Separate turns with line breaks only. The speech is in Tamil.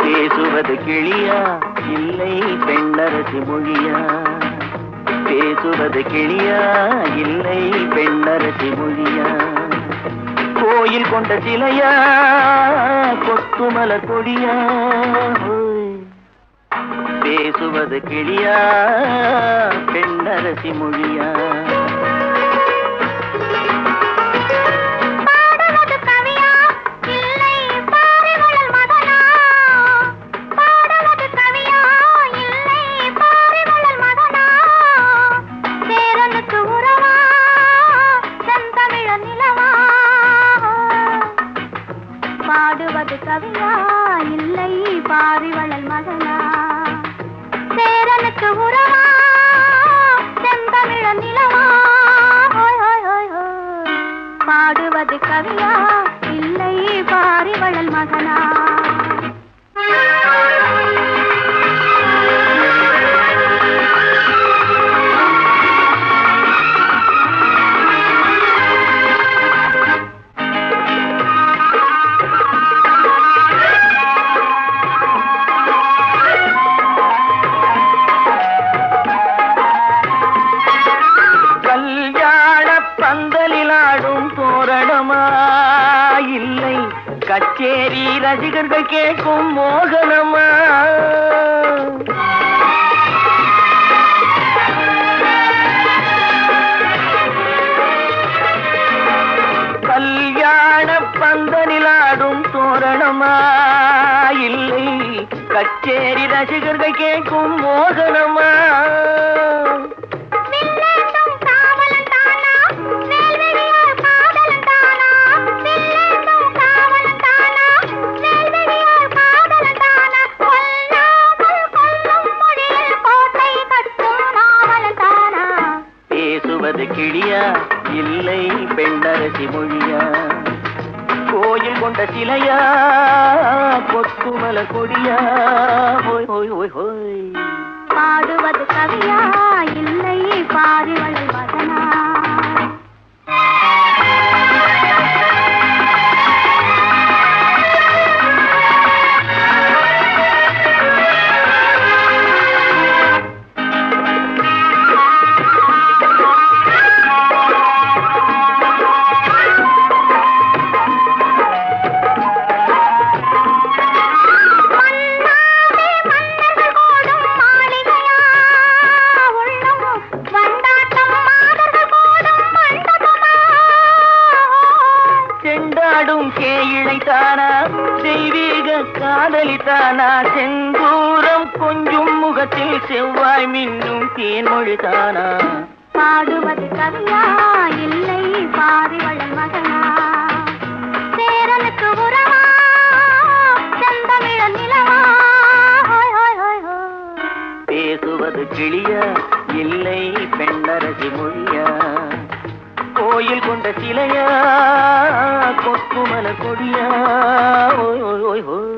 பேசுவது கிளியா இல்லை பெண்ணரசி மொழியா? பேசுவது கிளியா? இல்லை பெண்ணரசி மொழியா கோயில் கொண்ட சிலையா? கொத்துமலர் கொடியா? பேசுவது கிளியா? பெண்ணரசி மொழியா
பாரிவளல் மகனா சேரனுக்கு உறவா செந்தமிழ நிலவா. பாடுவது கவியா இல்லை
கச்சேரி ரசிகர்கள் கேட்கும் மோகனமா? கல்யாண பந்தனிலாடும் தோரணமா? இல்லை. கச்சேரி ரசிகர்கள் கேட்கும் மோகனமா? என்பது கிளியா? இல்லை பெண்ணரசி மொழியா? கோயில் கொண்ட சிலையா? கொத்துமல கொடியா? ஹோய் ஹோய் ஹோய் ஹோய்
பாடுவது கவியா? இல்லை பாடுவது மகனா
செண்டாடும் கேயிழை தானா தெய்வீக காதலி தானா செந்தூரம் கொஞ்சும் முகத்தில் செவ்வாய் மின்னும் தேன்மொழி தானா
பாடுவது கவியா இல்லை பாரிவளல் மகனா? சேரனுக்கு உறவா செந்தமிழ நிலவா?
பேசுவது கிளியா இல்லை பெண்ணரசி மொழியா? கோயில் கொண்ட சிலையா? கொக்குமல கொடியா? ஓய் ஓய் ஓய் ஓய்